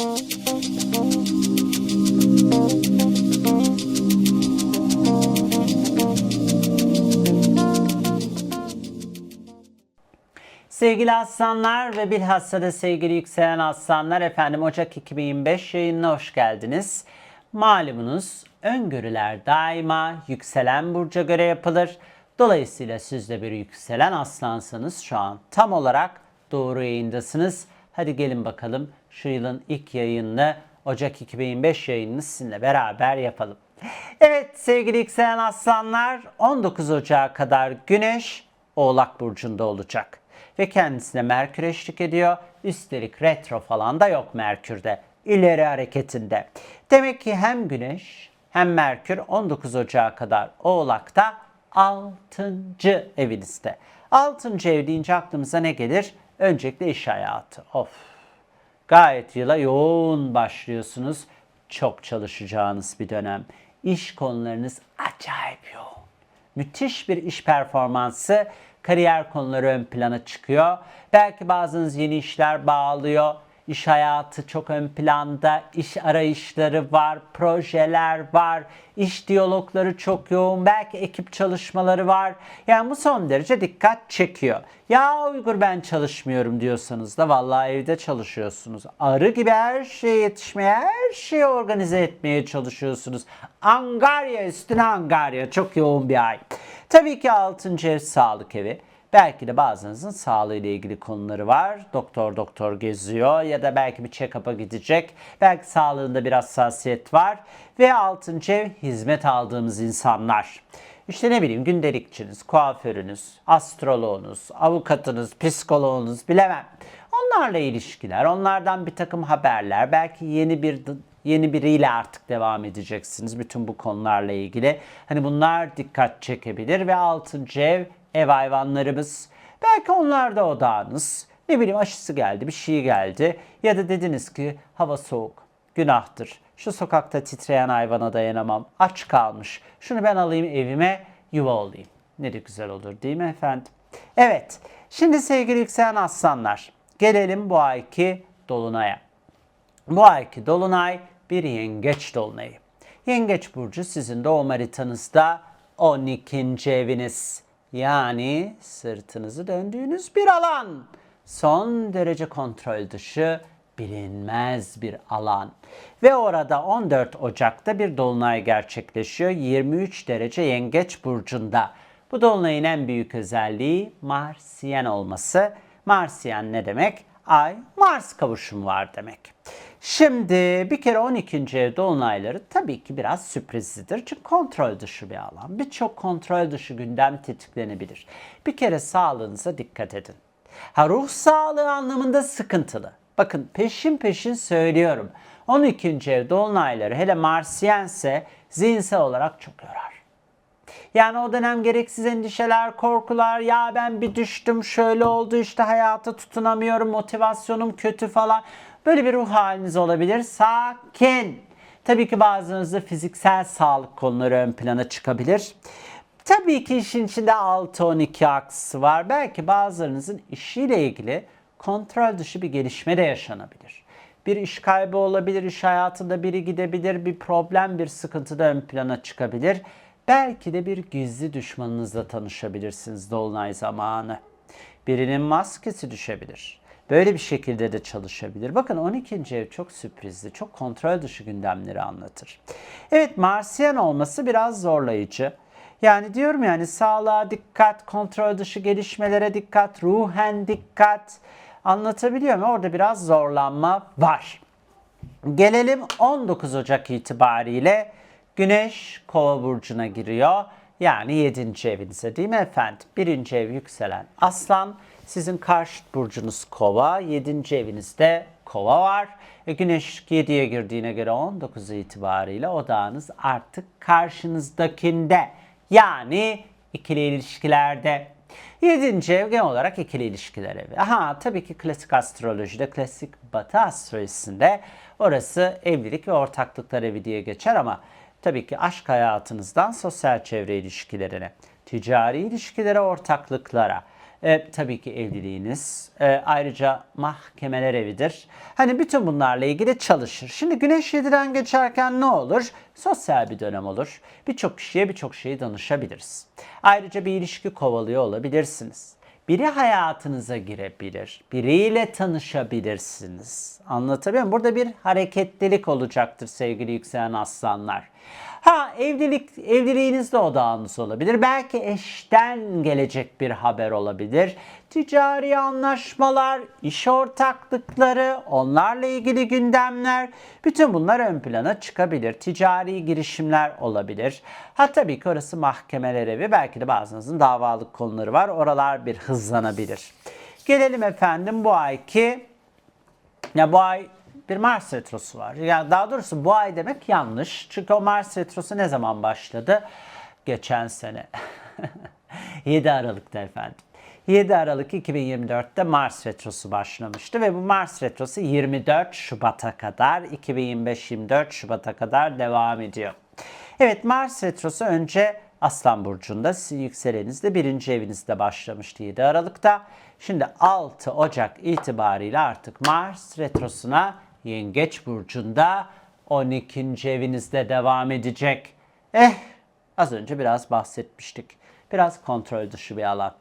Sevgili aslanlar ve bilhassa da sevgili yükselen aslanlar efendim Ocak 2025 yayınına hoş geldiniz. Malumunuz öngörüler daima yükselen burca göre yapılır. Dolayısıyla siz de bir yükselen aslansanız şu an tam olarak doğru yayındasınız. Hadi gelin bakalım şu yılın ilk yayınını Ocak 2025 yayınını sizinle beraber yapalım. Evet sevgili yükselen aslanlar 19 Ocağı kadar Güneş Oğlak Burcu'nda olacak ve kendisine Merkür eşlik ediyor. Üstelik retro falan da yok Merkür'de. İleri hareketinde. Demek ki hem Güneş hem Merkür 19 Ocağı kadar Oğlak'ta 6. evinizde. 6. ev deyince aklımıza ne gelir? Öncelikle iş hayatı. Of. Gayet yıla yoğun başlıyorsunuz. Çok çalışacağınız bir dönem. İş konularınız acayip yoğun müthiş bir iş performansı, kariyer konuları ön plana çıkıyor. Belki bazınız yeni işler bağlıyor. İş hayatı çok ön planda, iş arayışları var, projeler var, iş diyalogları çok yoğun, belki ekip çalışmaları var. Yani bu son derece dikkat çekiyor. Ya Uygur ben çalışmıyorum diyorsanız da vallahi evde çalışıyorsunuz. Arı gibi her şeye yetişmeye, her şeyi organize etmeye çalışıyorsunuz. Angarya üstüne Angarya çok yoğun bir ay. Tabii ki 6. ev sağlık evi. Belki de bazınızın sağlığıyla ilgili konuları var. Doktor doktor geziyor ya da belki bir check-up'a gidecek. Belki sağlığında bir hassasiyet var. Ve 6. ev hizmet aldığımız insanlar. İşte ne bileyim gündelikçiniz, kuaförünüz, astroloğunuz, avukatınız, psikoloğunuz bilemem. Onlarla ilişkiler, onlardan bir takım haberler, belki yeni bir yeni biriyle artık devam edeceksiniz bütün bu konularla ilgili. Hani bunlar dikkat çekebilir ve 6. ev ev hayvanlarımız. Belki onlar da odağınız. Ne bileyim aşısı geldi, bir şey geldi. Ya da dediniz ki hava soğuk, günahtır. Şu sokakta titreyen hayvana dayanamam. Aç kalmış. Şunu ben alayım evime yuva olayım. Ne de güzel olur değil mi efendim? Evet. Şimdi sevgili yükselen aslanlar. Gelelim bu ayki dolunaya. Bu ayki dolunay bir yengeç dolunayı. Yengeç burcu sizin doğum haritanızda 12. eviniz. Yani sırtınızı döndüğünüz bir alan. Son derece kontrol dışı bilinmez bir alan. Ve orada 14 Ocak'ta bir dolunay gerçekleşiyor. 23 derece Yengeç burcunda. Bu dolunayın en büyük özelliği Marsiyen olması. Marsiyen ne demek? Ay Mars kavuşumu var demek. Şimdi bir kere 12. ev dolunayları tabii ki biraz sürprizlidir. Çünkü kontrol dışı bir alan. Birçok kontrol dışı gündem tetiklenebilir. Bir kere sağlığınıza dikkat edin. Ha ruh sağlığı anlamında sıkıntılı. Bakın peşin peşin söylüyorum. 12. ev dolunayları hele Marsiyense zihinsel olarak çok yorar. Yani o dönem gereksiz endişeler, korkular, ya ben bir düştüm, şöyle oldu işte hayata tutunamıyorum, motivasyonum kötü falan. Böyle bir ruh haliniz olabilir. Sakin. Tabii ki bazınızda fiziksel sağlık konuları ön plana çıkabilir. Tabii ki işin içinde 6-12 aksı var. Belki bazılarınızın işiyle ilgili kontrol dışı bir gelişme de yaşanabilir. Bir iş kaybı olabilir, iş hayatında biri gidebilir, bir problem, bir sıkıntı da ön plana çıkabilir. Belki de bir gizli düşmanınızla tanışabilirsiniz dolunay zamanı. Birinin maskesi düşebilir. Böyle bir şekilde de çalışabilir. Bakın 12. ev çok sürprizli, çok kontrol dışı gündemleri anlatır. Evet Marsiyen olması biraz zorlayıcı. Yani diyorum yani sağlığa dikkat, kontrol dışı gelişmelere dikkat, ruhen dikkat. Anlatabiliyor muyum? Orada biraz zorlanma var. Gelelim 19 Ocak itibariyle Güneş Kova burcuna giriyor. Yani 7. evinize değil mi efendim? 1. ev yükselen Aslan, sizin karşıt burcunuz Kova, 7. evinizde Kova var. E, Güneş 7'ye girdiğine göre 19 itibariyle odağınız artık karşınızdakinde. Yani ikili ilişkilerde. 7. ev genel olarak ikili ilişkiler evi. Aha tabii ki klasik astrolojide, klasik batı astrolojisinde orası evlilik ve ortaklıklar evi diye geçer ama tabii ki aşk hayatınızdan sosyal çevre ilişkilerine, ticari ilişkilere, ortaklıklara E, tabii ki evliliğiniz. E, ayrıca mahkemeler evidir. Hani bütün bunlarla ilgili çalışır. Şimdi güneş 7'den geçerken ne olur? Sosyal bir dönem olur. Birçok kişiye birçok şeyi danışabiliriz. Ayrıca bir ilişki kovalıyor olabilirsiniz. Biri hayatınıza girebilir. Biriyle tanışabilirsiniz. Anlatabiliyor muyum? Burada bir hareketlilik olacaktır sevgili yükselen aslanlar. Ha evlilik evliliğinizde odağınız olabilir. Belki eşten gelecek bir haber olabilir. Ticari anlaşmalar, iş ortaklıkları, onlarla ilgili gündemler, bütün bunlar ön plana çıkabilir. Ticari girişimler olabilir. Ha tabii ki orası mahkemeler evi. Belki de bazınızın davalık konuları var. Oralar bir hızlanabilir. Gelelim efendim bu ayki ya bu ay bir Mars retrosu var. Yani daha doğrusu bu ay demek yanlış. Çünkü o Mars retrosu ne zaman başladı? Geçen sene. 7 Aralık'ta efendim. 7 Aralık 2024'te Mars retrosu başlamıştı ve bu Mars retrosu 24 Şubat'a kadar 2025-24 Şubat'a kadar devam ediyor. Evet Mars retrosu önce Aslan Burcu'nda yükselenizde birinci evinizde başlamıştı 7 Aralık'ta. Şimdi 6 Ocak itibariyle artık Mars retrosuna Yengeç Burcu'nda 12. evinizde devam edecek. Eh az önce biraz bahsetmiştik. Biraz kontrol dışı bir alan.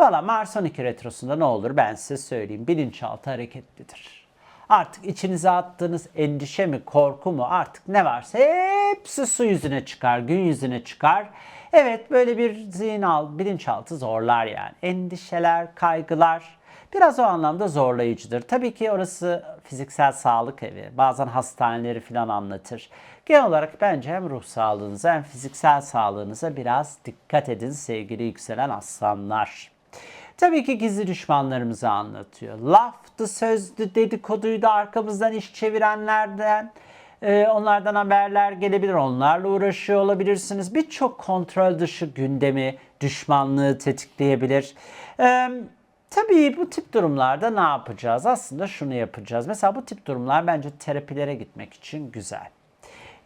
Valla Mars 12 retrosunda ne olur ben size söyleyeyim. Bilinçaltı hareketlidir. Artık içinize attığınız endişe mi, korku mu artık ne varsa hepsi su yüzüne çıkar, gün yüzüne çıkar. Evet böyle bir zihin al, bilinçaltı zorlar yani. Endişeler, kaygılar biraz o anlamda zorlayıcıdır. Tabii ki orası fiziksel sağlık evi. Bazen hastaneleri falan anlatır. Genel olarak bence hem ruh sağlığınıza hem fiziksel sağlığınıza biraz dikkat edin sevgili yükselen aslanlar. Tabii ki gizli düşmanlarımızı anlatıyor. Laftı, sözdü, dedikoduydu, arkamızdan iş çevirenlerden, e, onlardan haberler gelebilir, onlarla uğraşıyor olabilirsiniz. Birçok kontrol dışı gündemi, düşmanlığı tetikleyebilir. E, tabii bu tip durumlarda ne yapacağız? Aslında şunu yapacağız. Mesela bu tip durumlar bence terapilere gitmek için güzel.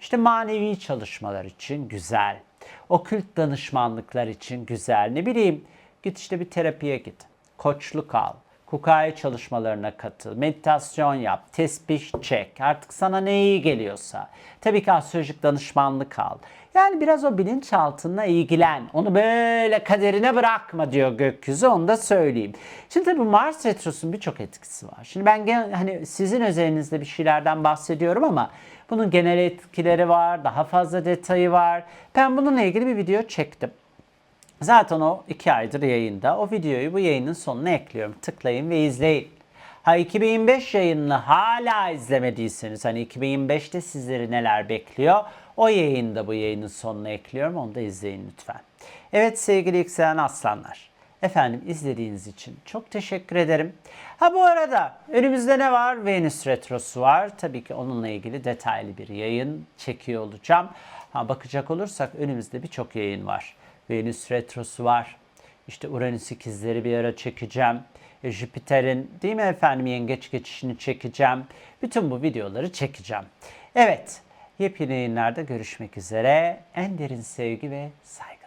İşte manevi çalışmalar için güzel. Okült danışmanlıklar için güzel. Ne bileyim git işte bir terapiye git. Koçluk al. Kukai çalışmalarına katıl. Meditasyon yap. Tesbih çek. Artık sana ne iyi geliyorsa. Tabii ki astrolojik danışmanlık al. Yani biraz o bilinçaltına ilgilen. Onu böyle kaderine bırakma diyor gökyüzü. Onu da söyleyeyim. Şimdi tabii Mars Retrosu'nun birçok etkisi var. Şimdi ben gen- hani sizin özelinizde bir şeylerden bahsediyorum ama bunun genel etkileri var. Daha fazla detayı var. Ben bununla ilgili bir video çektim. Zaten o iki aydır yayında. O videoyu bu yayının sonuna ekliyorum. Tıklayın ve izleyin. Ha 2025 yayınını hala izlemediyseniz hani 2025'te sizleri neler bekliyor? O yayında bu yayının sonuna ekliyorum. Onu da izleyin lütfen. Evet sevgili yükselen aslanlar. Efendim izlediğiniz için çok teşekkür ederim. Ha bu arada önümüzde ne var? Venüs Retrosu var. Tabii ki onunla ilgili detaylı bir yayın çekiyor olacağım. Ha bakacak olursak önümüzde birçok yayın var. Venüs Retrosu var. İşte Uranüs ikizleri bir ara çekeceğim. E, Jüpiter'in değil mi efendim yengeç geçişini çekeceğim. Bütün bu videoları çekeceğim. Evet yepyeni yayınlarda görüşmek üzere. En derin sevgi ve saygı.